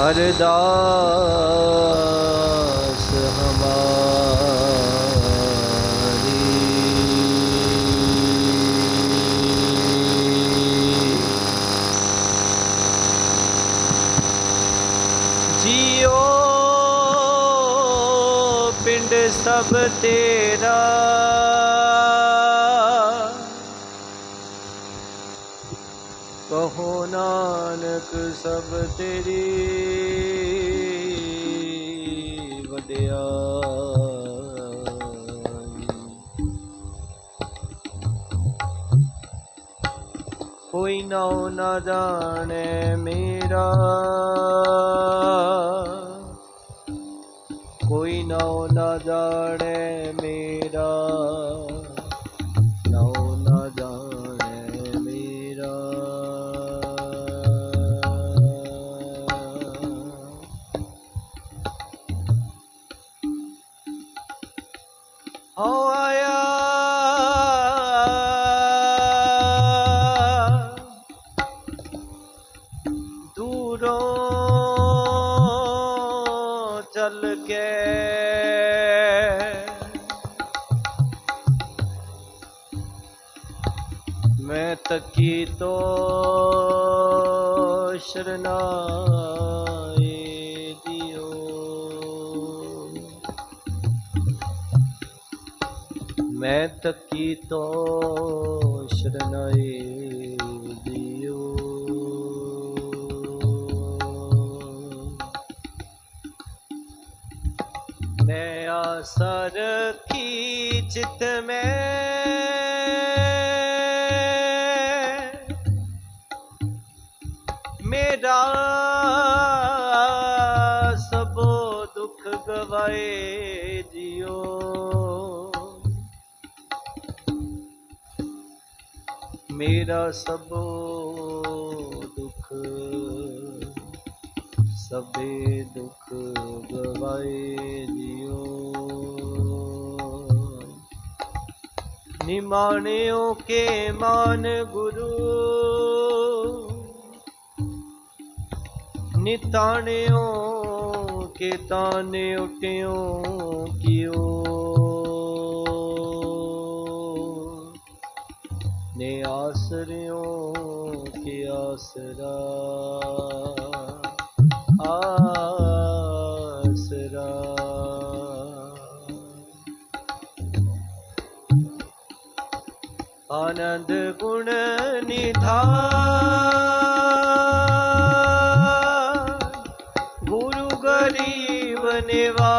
ਅਰਦਾਸ ਹਮਾਰੀ ਜੀਓ ਪਿੰਡ ਸਭ ਤੇਰਾ ਨਾਨਕ ਸਭ ਤੇਰੀ ਵਡਿਆਈ। ਕੋਈ ਨਾਉ ਨਾ ਜਾਣੇ ਮੇਰਾ। ਕੋਈ ਨਾਉ ਨਾ ਜਾਣੇ ਮੇਰਾ। ਤਕੀ ਤੋ ਸ਼ਰਨਾਏ ਦਿਓ। ਮੈਂ ਤਕੀ ਤੋ ਸ਼ਰਨਾਏ ਦਿਓ। ਮੈਂ ਆਸਾ ਕੀ ਚਿਤ ਮੈਂ ਗਵਾਏ ਜਿਓ। ਮੇਰਾ ਸਭੋ ਦੁੱਖ ਸਭੇ ਦੁੱਖ ਗਵਾਏ ਜਿਓ। ਨਿਮਾਣਿਓ ਕੇ ਮਾਨ ਗੁਰੂ ਨਿਤਾਣਿਓ ਕੇ ਤਾਨੇ ਉਟਿਓ ਕਿਓ। ਨੇ ਆਸਰਿਓ ਕੇ ਆਸਰਾ। ਆਸਰਾ। ਆਨੰਦ ਗੁਣ ਨਿਧਾਨ நிவா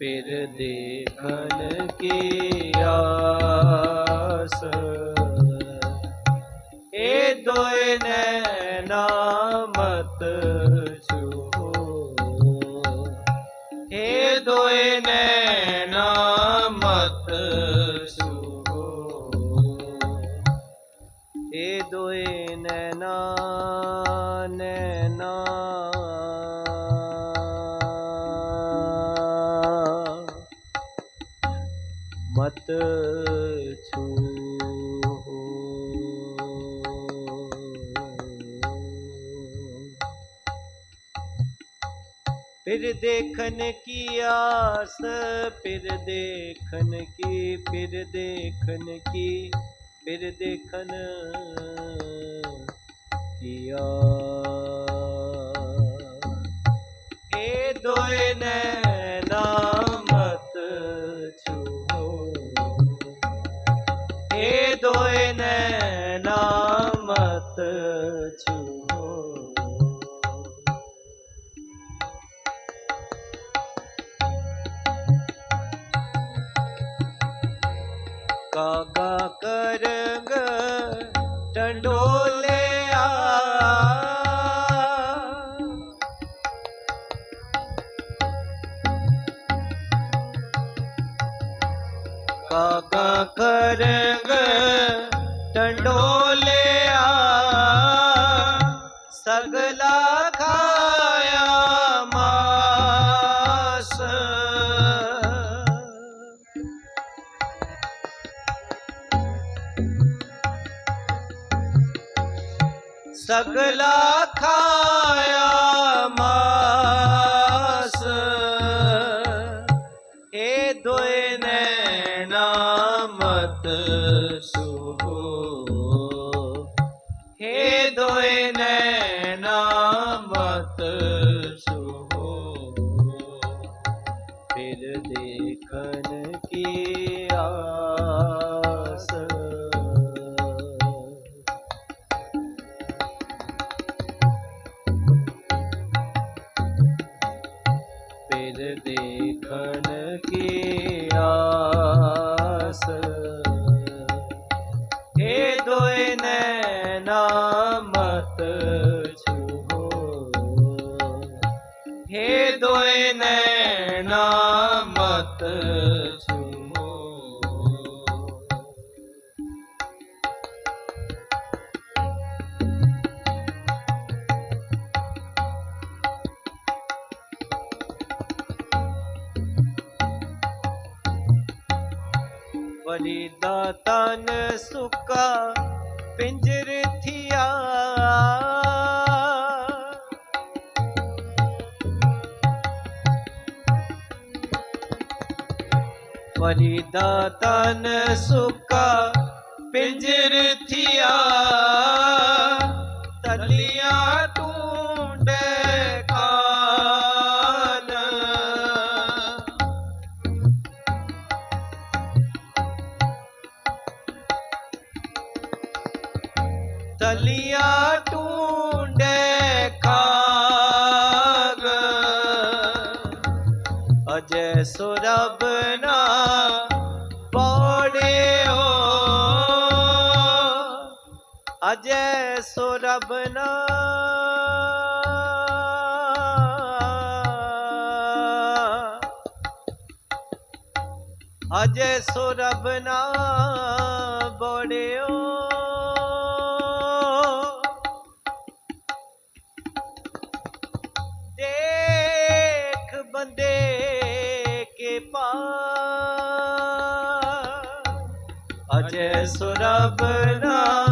ਫਿਰ ਦੇਖਣ ਕੀ ਆਸ। ਇਹ ਦੋਏ ਨੈਣਾ ਮਤ ਛੂਹੋ ਇਹ ਦੋਏ ਨੈਣਾ ਮਤ ਛੂਹੋ ਇਹ ਦੋਏ ਨੈਣਾ ਨੈਣਾ ਮਤ ਛੂ ਫਿਰ ਦੇਖਣ ਕੀ ਆਸ, ਫਿਰ ਦੇਖਣ ਕੀ, ਫਿਰ ਦੇਖਣ ਕੀ, ਫਿਰ ਦੇਖਣ ਕੀ ਸਗਲਾ ਖਾਇਆ ਫਰੀਦਾ ਤਨ ਸੁੱਕਾ ਪਿੰਜਰ ਥਿਆ। ਫਰੀਦਾ ਤਨ ਸੁੱਕਾ ਪਿੰਜਰ ਥਿਆ। ਤਲੀਆਂ ਅਜੈ ਸੁਰਬ ਨਾ। ਅਜੈ ਸੁਰਬ ਨਾ ਬੜਿਓ। ਦੇਖ ਬੰਦੇ ਕੇ ਪਾਰ। ਅਜੈ ਸੁਰਬ ਨਾ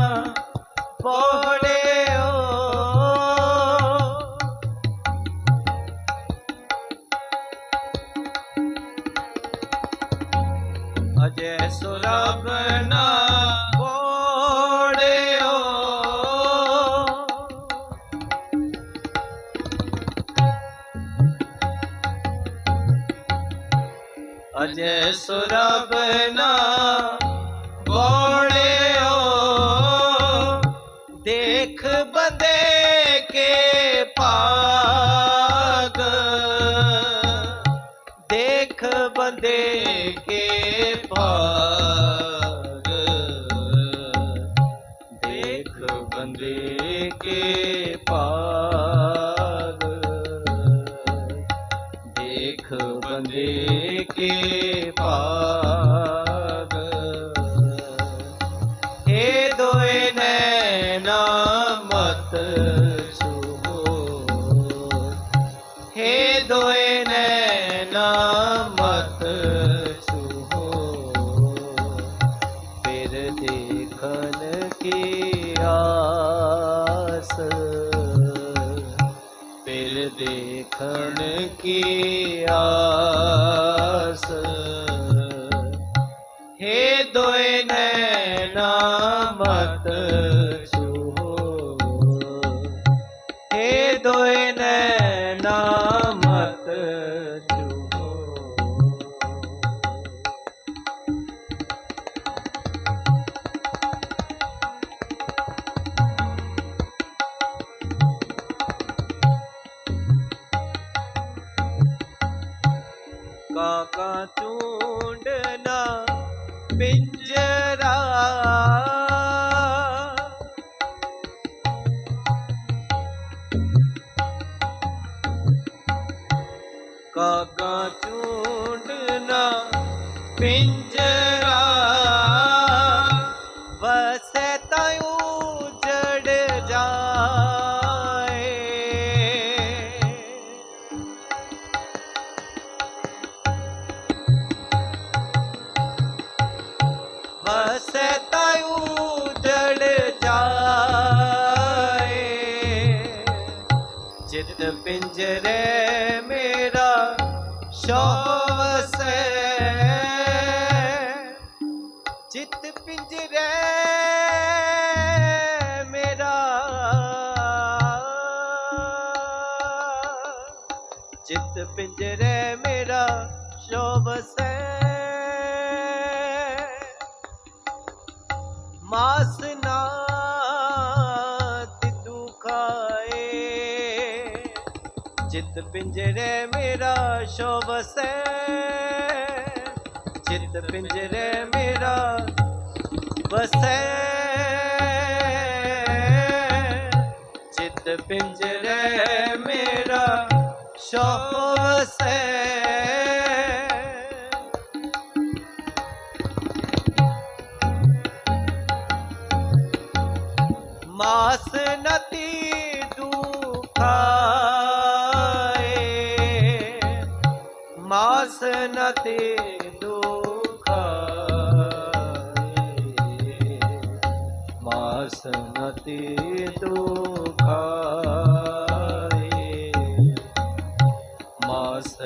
ਅਜੇ ਸੁਰਬ ਨਾ ਪੜਿਓ। ਅਜੈ ਸੁਰਬ ਨਾ ਦੇਖ ਬੰਦੇ ਕੇ ਪਾ ਦੇਖਣ ਕੀ ਆਸ? ਹੇ ਦੋਏ ਨੈਣਾ ਕਾਕਾ ਚੂੰਡਨਾ ਪਿੰਜਰਾ ਪਿੰਜਰੇ ਮੇਰਾ ਸ਼ੋਵਸੇ ਚਿਤ ਪਿੰਜਰੇ ਮੇਰਾ ਚਿਤ ਪਿੰਜਰੇ ਮੇਰਾ ਸ਼ੋਵਸੇ ਮਾਸ ਚਿਤ ਪਿੰਜਰੇ ਮੇਰਾ ਸ਼ੋਭਸੈ ਚਿਤ ਪਿੰਜਰੇ ਮੇਰਾ ਵਸੈ ਚਿਤ ਪਿੰਜਰੇ ਮੇਰਾ ਸ਼ੋਭਸੈ ਮਾਸ ਮਾਸ ਨਤੀ ਦੁਖਾਏ। ਮਾਸ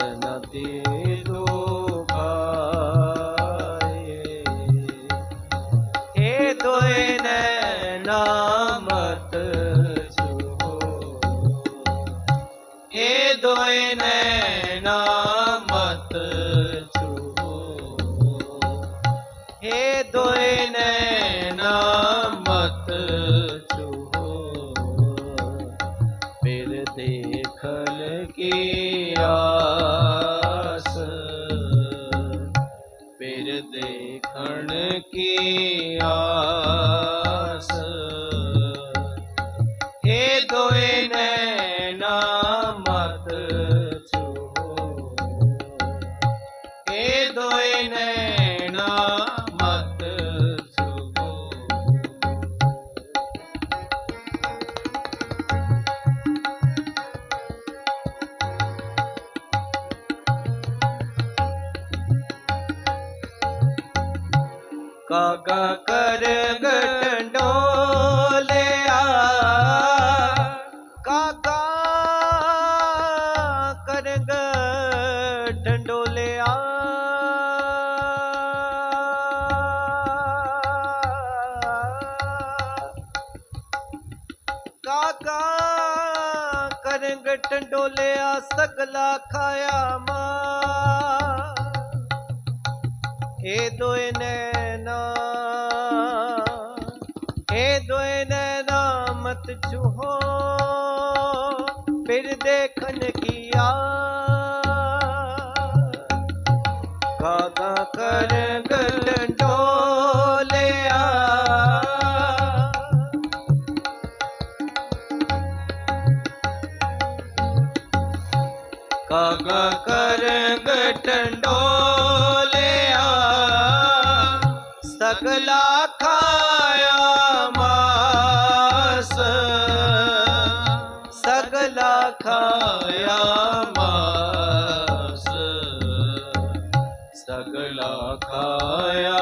ਕਾਗਾ ਕਰ ਗਟੰਡੋਲਿਆ ਸਗਲਾ ਖਾਇਆ ਮਾ। ਇਹ ਦੋਏ ਨੈਣਾ, ਇਹ ਦੋਏ ਨੈਣਾ ਮਤ ਛੂਹੋ, ਫਿਰ ਦੇਖਣ ਕੀਆ ਕਾਗਾ ਕਰ ਗਟੰਡੋਲਿਆ ਗਟੰਡੋਲਿਆ ਸਗਲਾ ਖਾਇਆ ਮਾਸ। ਸਗਲਾ ਖਾਇਆ ਮਾਸ। ਸਗਲਾ ਖਾਇਆ